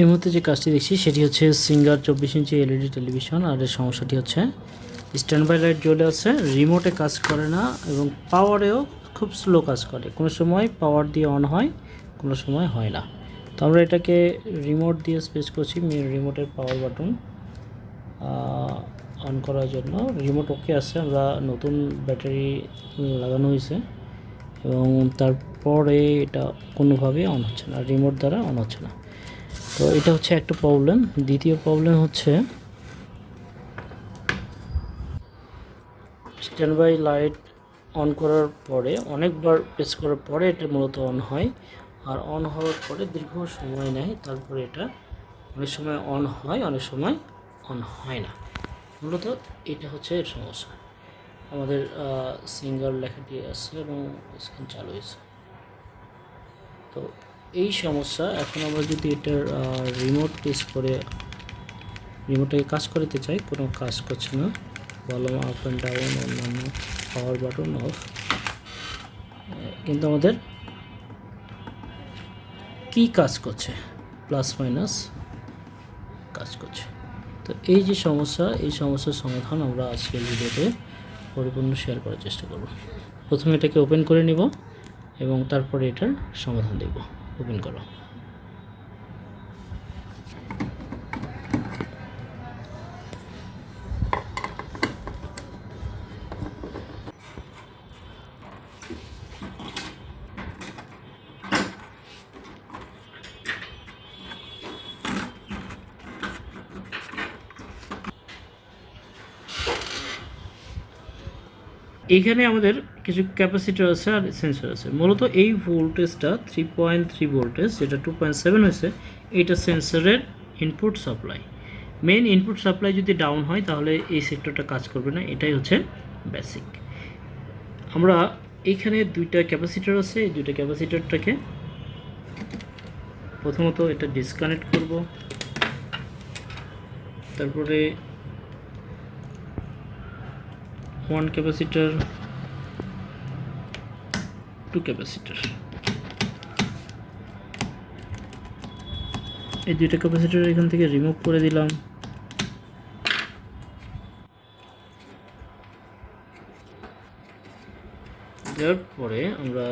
এর মধ্যে যে কাজটি দেখছি, সেটি হচ্ছে সিঙ্গার চব্বিশ ইঞ্চি এলইডি টেলিভিশন, আর এর সমস্যাটি হচ্ছে স্ট্যান্ড বাই লাইট জ্বলে আছে রিমোটে কাজ করে না এবং পাওয়ারেও খুব স্লো কাজ করে। কোনো সময় পাওয়ার দিয়ে অন হয়, কোনো সময় হয় না। তো আমরা এটাকে রিমোট দিয়ে স্পেস করছি রিমোটের পাওয়ার বাটন অন করার জন্য। রিমোট ওকে আছে, আমরা নতুন ব্যাটারি লাগানো হয়েছে এবং তারপরে এটা কোনোভাবে অন হচ্ছে না রিমোট দ্বারা অন হচ্ছে না। তো এটা হচ্ছে একটা প্রবলেম দ্বিতীয় প্রবলেম হচ্ছে স্ট্যান্ড বাই লাইট অন করার পরে, অনেকবার প্রেস করার পরে এটা মূলত অন হয়। আর অন হওয়ার পরে দীর্ঘ সময় নেয়, তারপরে এটা অনেক সময় অন হয়, অনেক সময় অন হয় না। মূলত এটা হচ্ছে এর সমস্যা। আমাদের সিঙ্গার লেখাটি আছে এবং স্ক্রিন চালু হয়েছে। তো এই সমস্যা, এখন আমরা যদি এটার রিমোট প্রেস করে রিমোটে কাজ করতে চাই, কোনো কাজ করছে না। ভলিউম আপ অ্যান্ড ডাউন অন্যান্য পাওয়ার বাটন অফ কিন্তু আমাদের কি কাজ করছে? প্লাস মাইনাস কাজ করছে। তো এই যে সমস্যা, এই সমস্যার সমাধান আমরা আজকের ভিডিওতে পরিপূর্ণ শেয়ার করার চেষ্টা করব। প্রথমে এটাকে ওপেন করে নিব এবং তারপরে এটার সমাধান দেখব। ওপেন করো। এখানে আমাদের কিছু ক্যাপাসিটার আছে আর সেন্সর আছে। মূলত এই ভোল্টেজটা থ্রি পয়েন্ট থ্রি ভোল্টেজ যেটা টু পয়েন্ট সেভেন হয়েছে এইটা সেন্সরের input supply main input supply যদি ডাউন হয়, তাহলে এই সেক্টরটা কাজ করবে না, এটাই হচ্ছে বেসিক আমরা এইখানে দুইটা ক্যাপাসিটার আছে, এই দুইটা ক্যাপাসিটারটাকে প্রথমত এটা ডিসকানেক্ট করব। তারপরে one capacitor, two capacitor এই দুইটা ক্যাপাসিটর এখান থেকে রিমুভ করে দিলাম। দেওয়ার পরে আমরা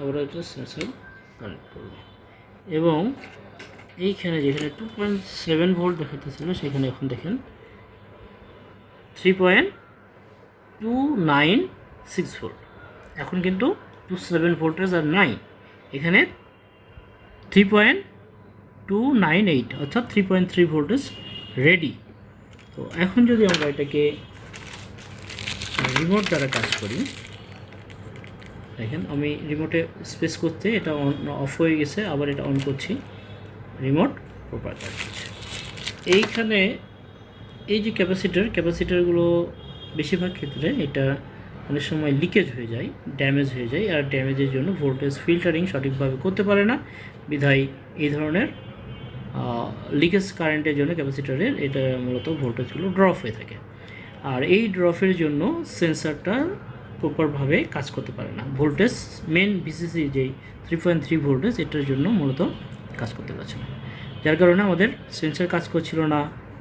আবার একটা সেন্সর কানেক্ট করব। এবং এইখানে যেখানে টু পয়েন্ট সেভেন ভোল্ট দেখাতেছিল সেখানে এখন দেখেন three point two nine six volt. এখন কিন্তু টু সেভেন ভোল্টেজ আর নাই। এখানে three point two nine eight, অর্থাৎ three point three voltage ready তো এখন যদি আমরা এটাকে রিমোট দ্বারা কাজ করি, দেখেন আমি রিমোটে স্পেস করতে এটা অন অফ হয়ে গেছে, আবার এটা অন করছি। রিমোট প্রপার কাজ এইখানে এই যে ক্যাপাসিটার, ক্যাপাসিটারগুলো বেশিরভাগ ক্ষেত্রে এটা অনেক সময় লিকেজ হয়ে যায়, ড্যামেজ হয়ে যায়, আর ড্যামেজের জন্য ভোল্টেজ ফিল্টারিং সঠিকভাবে করতে পারে না। বিধায় এই ধরনের লিকেজ কারেন্টের জন্য ক্যাপাসিটারের এটা মূলত ভোল্টেজগুলো ড্রপ হয়ে থাকে। আর এই ড্রপের জন্য সেন্সারটা প্রপারভাবে কাজ করতে পারে না। ভোল্টেজ মেন বিসিসি যেই থ্রি পয়েন্ট থ্রি ভোল্টেজ, এটার জন্য মূলত কাজ করতে পারছে না। যার কারণে আমাদের সেন্সার কাজ করছিল না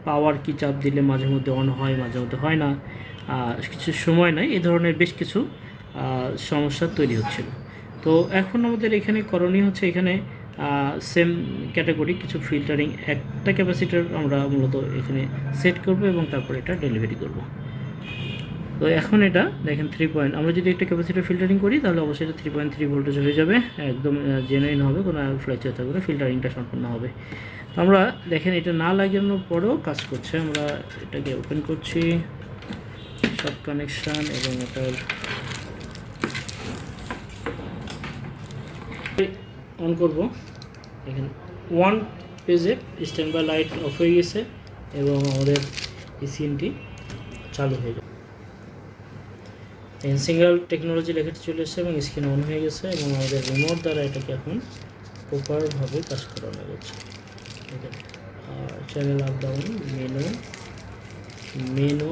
পাওয়ার কি চাপ দিলে মাঝে মধ্যে অন হয়, মাঝে মধ্যে হয় না কিছু সময় নাই, এই ধরনের বেশ কিছু সমস্যা তৈরি হচ্ছিল। তো এখন আমাদের এখানে করণীয় হচ্ছে এখানে সেম ক্যাটাগরি কিছু ফিল্টারিং একটা ক্যাপাসিটার আমরা মূলত এখানে সেট করব এবং তারপর এটা ডেলিভারি করব। তো এখন এটা, দেখেন থ্রি পয়েন্ট আমরা যদি একটা ক্যাপাসিটার ফিল্টারিং করি, তাহলে অবশ্যই এটা থ্রি পয়েন্ট থ্রি ভোল্টেজ হয়ে যাবে, একদম জেনুইন হবে, কোনো ফ্লেচার থাকবে ফিল্টারিংটা সম্পূর্ণ হবে। আমরা দেখেন, এটা না লাগানোর পরেও কাজ করছে। আমরা এটাকে ওপেন করছি। সব কানেকশান এবং এটার অন করব। দেখেন ওয়ান পেজে স্ট্যান্ড বাই লাইট অফ হয়ে গেছে এবং আমাদের এই সিনটি চালু হয়ে যাবে সিঙ্গেল টেকনোলজি লেখাটি চলে এসেছে এবং স্ক্রিন অন হয়ে গেছে এবং আমাদের রিমোট দ্বারা এটাকে এখন প্রপারভাবে কাজ করানো যাচ্ছে channel up down menu menu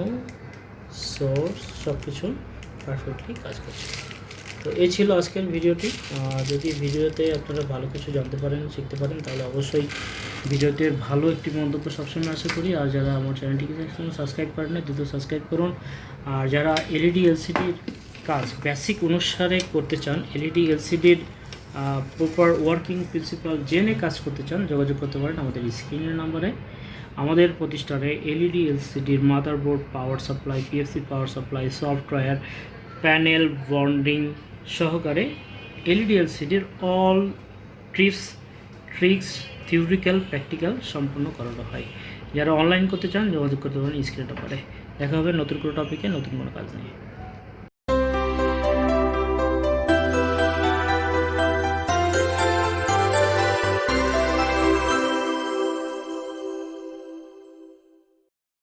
source সব কিছু পারফেক্টলি কাজ করছে। তো এই ছিল আজকের ভিডিওটি। যদি ভিডিওতে আপনারা ভালো কিছু জানতে পারেন, শিখতে পারেন, তাহলে অবশ্যই ভিডিওতে ভালো একটি মন্তব্য সবসময় আশা করি। আর যারা আমার চ্যানেলটিকে সাবস্ক্রাইব করেন না দ্রুত সাবস্ক্রাইব করুন। আর যারা E এলইডি এলসিডির কাজ বেসিক অনুসারে করতে চান E এলইডি এলসিডির প্রপার ওয়ার্কিং প্রিন্সিপাল জেনে কাজ করতে চান, যোগাযোগ করতে পারেন আমাদের স্ক্রিনের নাম্বারে আমাদের প্রতিষ্ঠানে LED এলসিডির motherboard power supply PFC power supply software panel bonding সহকারে LED এলসিডির all trips tricks theoretical practical সম্পন্ন করানো হয়। যারা অনলাইন করতে চান, যোগাযোগ করতে পারেন স্ক্রিনে পারে দেখা হবে নতুন কোনো টপিকে নতুন কোনো কাজ নিয়ে।